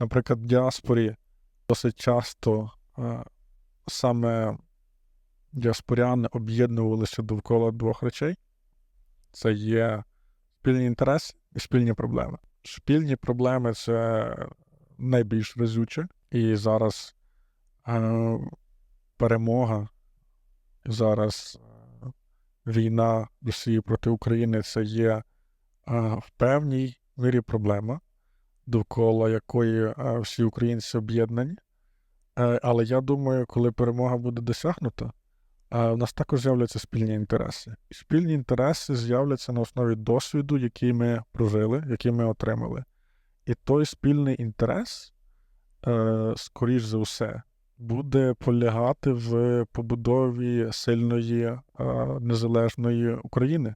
Наприклад, в діаспорі досить часто е, саме діаспоряни об'єднувалися довкола двох речей: це є спільні інтереси і спільні проблеми. Спільні проблеми це найбільш разюче, і зараз е, перемога, зараз е, війна Росії проти України це є е, в певній мірі проблема, довкола якої е, всі українці об'єднані. Е, Але я думаю, коли перемога буде досягнута, е, у нас також з'являться спільні інтереси. І спільні інтереси з'являться на основі досвіду, який ми прожили, який ми отримали. І той спільний інтерес, скоріш за все, буде полягати в побудові сильної незалежної України.